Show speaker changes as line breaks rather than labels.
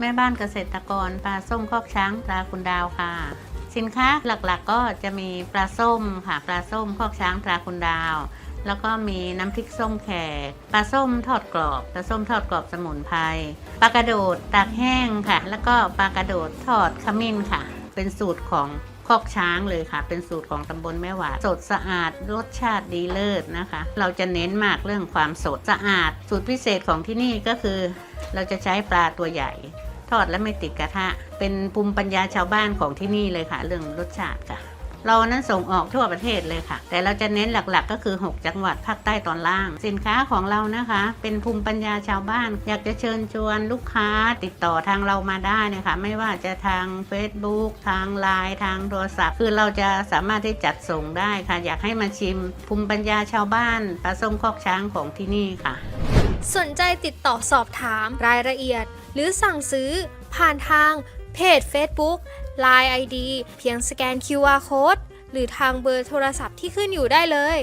แม่บ้านเกษตรกรปลาส้มคอกช้างตราคุณดาวค่ะ สินค้าหลักๆก็จะมีปลาส้มค่ะปลาส้มคอกช้างตราคุณดาว แล้วก็มีน้ำพริกส้มแขกปลาส้มทอดกรอบปลาส้มทอดกรอบสมุนไพรปลากระโดดตากแห้งค่ะ แล้วก็ปลากระโดดทอดขมิ้นค่ะ เป็นสูตรของคอกช้างเลยค่ะ เป็นสูตรของตำบลแม่หวาดสดสะอาดรสชาติดีเลิศนะคะ เราจะเน้นมากเรื่องความสดสะอาด สูตรพิเศษของที่นี่ก็คือ เราจะใช้ปลาตัวใหญ่ ทอดและไม่ติดกระทะ เป็นภูมิปัญญาชาวบ้านของที่นี่เลยค่ะ เรื่องรสชาติค่ะ เรานั้นส่งออกทั่วประเทศเลยค่ะ แต่เราจะเน้นหลักๆ ก็คือ 6 จังหวัดภาคใต้ตอนล่าง สินค้าของเรานะคะ เป็นภูมิปัญญาชาวบ้าน อยากจะเชิญชวนลูกค้าติดต่อทางเรามาได้นะคะ ไม่ว่าจะทาง Facebook ทางไลน์ทางโทรศัพท์ คือเราจะสามารถที่จัดส่งได้ค่ะ อยากให้มาชิม ภูมิปัญญาชาวบ้านปลาส้มคอกช้างของที่นี่ค่ะ
สนใจติดต่อสอบถามรายละเอียด รือสั่งซื้อผ่านทางเพจ Facebook Line ID เพียงสแกน QR Code หรือทางเบอร์โทรศัพท์ที่ขึ้นอยู่ได้เลย